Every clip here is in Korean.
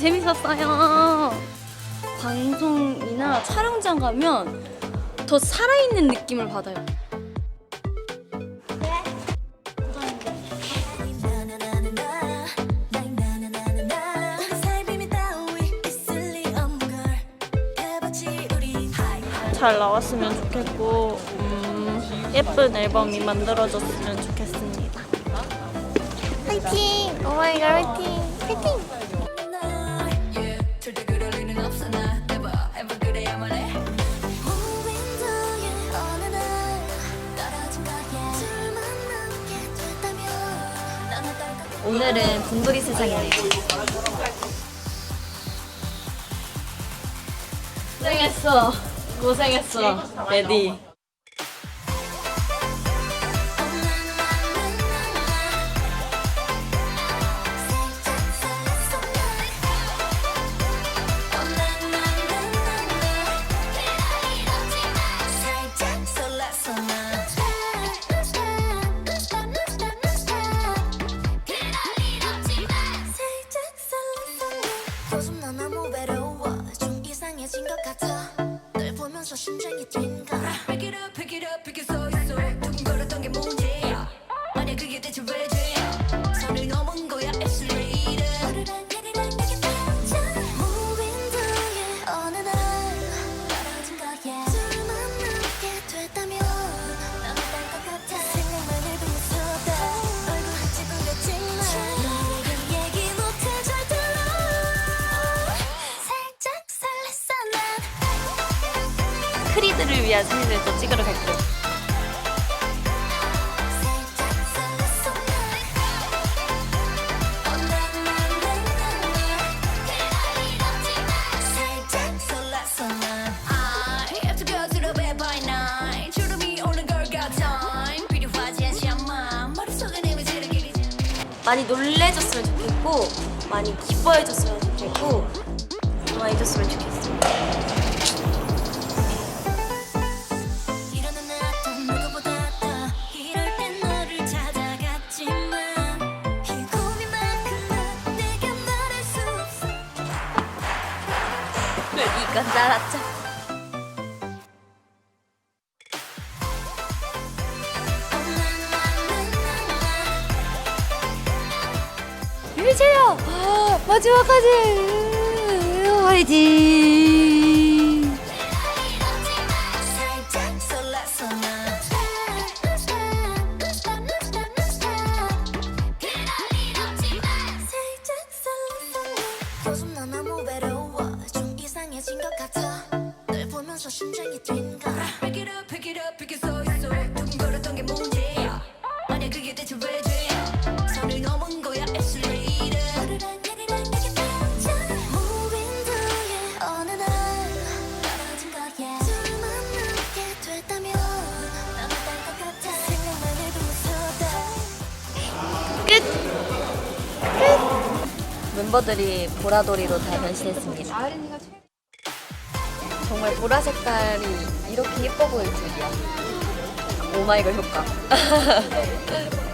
재밌었어요. 방송이나 촬영장 가면 더 살아있는 느낌을 받아요. 잘 나왔으면 좋겠고 음, 예쁜 앨범이 만들어졌으면 좋겠습니다. 화이팅! 오마이걸 화이팅! 화이팅! 절대 그럴 리는 없어 나 never ever 그래야만 해 무인도의 어느 날 떨어진 거야 둘만 남게 됐다면 나는 떨고 오늘은 분돌이 세상이네요. 고생했어. 고생했어. 레디. 것 같아 널 보면서 심장이 뛴다 Pick it up pick it up pick it 서 아 머릿속에 이미지를 그리지 많이 놀래줬으면 좋겠고 많이 기뻐해줬으면 좋겠고 좋아해줬으면. 일어나 건 줄 알았죠. 유지요 마지막까지 화이팅. Pick it up pick it up pick it 두근거렸던 게 문제야 그게 대체 왜 죄야 선을 넘은 거야. 멤버들이 보라돌이로 다 변신했습니다. 정말 보라 색깔이 이렇게 예뻐 보일 줄이야. 오마이걸 효과.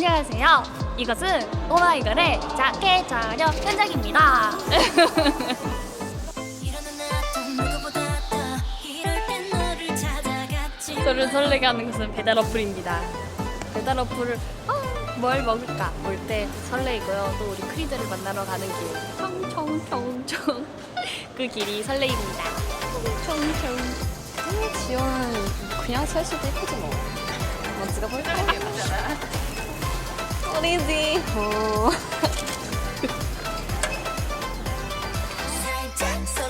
안녕하세요. 이것은 오마이걸의 자켓 촬영 현장입니다. 저를 설레게 하는 것은 배달 어플입니다. 배달 어플을 어, 뭘 먹을까 볼 때 설레이고요. 또 우리 크리드를 만나러 가는 길 청청청청 그 길이 설레입니다. 청청 지원은 그냥 살 수도 예쁘지 뭐. 먼지가 볼까? 살짝 설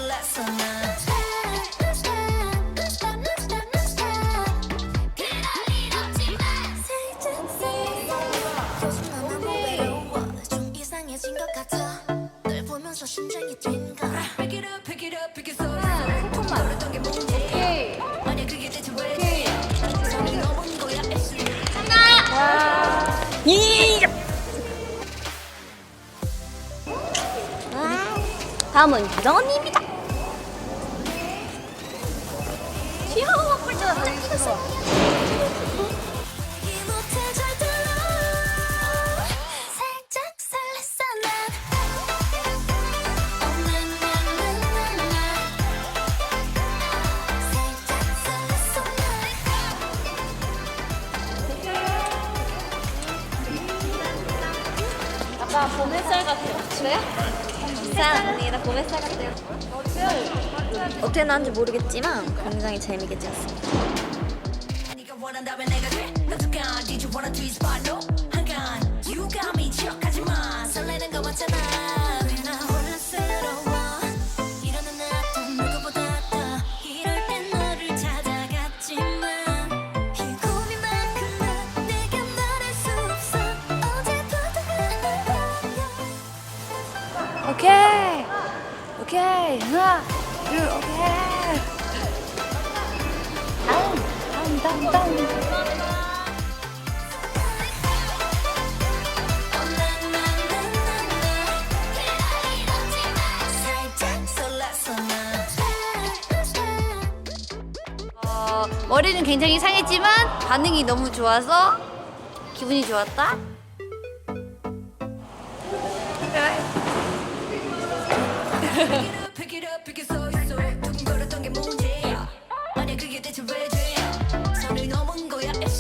다음은 교정 언니입니다. 귀여워, 꿀조가 달리고 이 못해 잘 들어 살짝 설렜어 난 na, na, na, na, na. 살짝 설렜어 난 아까 봄 햇살 같아요. 그래요? 감사합니다. 봄 햇살 같아요. 어떻게 나왔는지 모르겠지만 굉장히 재미있게 찍었습니다. you got me 척하지마 설레는 거 맞잖아 오케이. 하나, 둘, 오케이. 다음, 다음, 다음. 어, 머리는 굉장히 상했지만 반응이 너무 좋아서 기분이 좋았다. It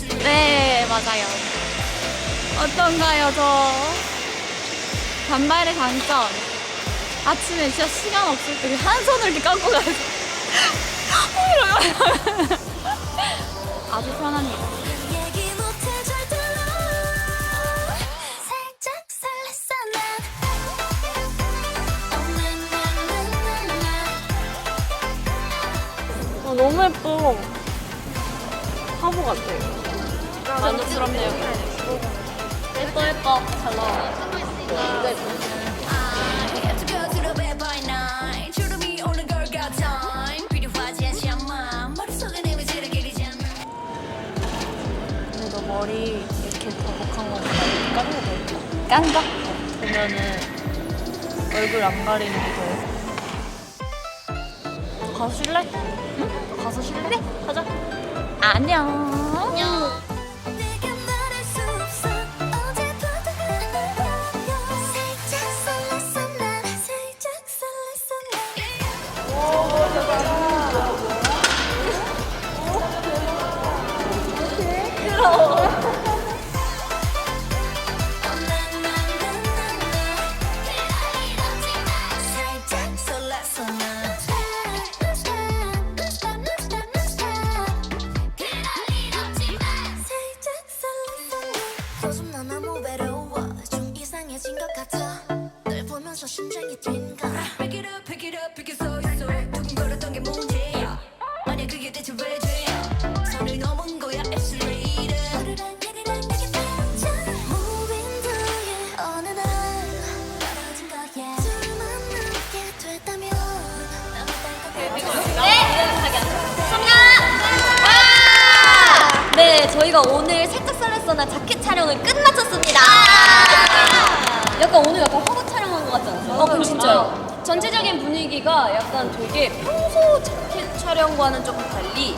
네, 맞아요. 어떤가요, 저? 단발의 장점. 아침에 진짜 시간 없을 때 한 손을 이렇게 감고 가서. 이러면. 아주 편합니다. 어, 너무 예뻐. 화보 같아요. 만족스럽네요. 예뻐, 예뻐. 잘 나와. 근데 너 머리 이렇게 버벅한 이렇게 깐거 보여. 깐 거? 보면은 얼굴 안 가리는 게 더. 가서 쉴래? 응? 가서 쉴래? 가자. 안녕. 안녕. 것 같아 널 보면서 심장이 뛴가 Pick it up pick it up pick it 서 있어 두근거렸던 게 문제야 아니야 그게 대체 왜 죄야? 선을 넘은 거야 내게 Moving 어느 날. 떨어진 둘만 됐다면. 딴것 같아 네, 저희가 오늘 살짝 설렜어나 자켓 촬영을 끝마쳤습니다. 약간 오늘 약간 화보 촬영한 것 같지 않아요? 어, 그럼 진짜요. 전체적인 분위기가 약간 되게 평소 자켓 촬영과는 조금 달리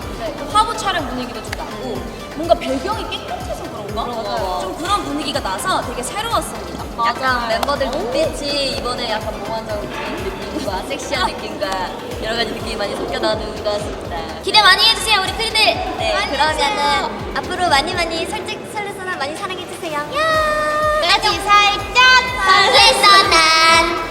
화보 촬영 분위기도 좀 나고 뭔가 배경이 깨끗해서 그런가? 맞아요. 좀 그런 분위기가 나서 되게 새로웠습니다. 약간 멤버들 눈빛이 이번에 약간 몽환적인 느낌과 섹시한 느낌과 여러 가지 느낌이 많이 섞여 나오는 것 같습니다. 기대 많이 해주세요, 우리 크리들. 네, 그러면은 앞으로 많이 많이 살짝 설렜어나 많이 사랑해주세요. จิตใส่จักรพรรสตาน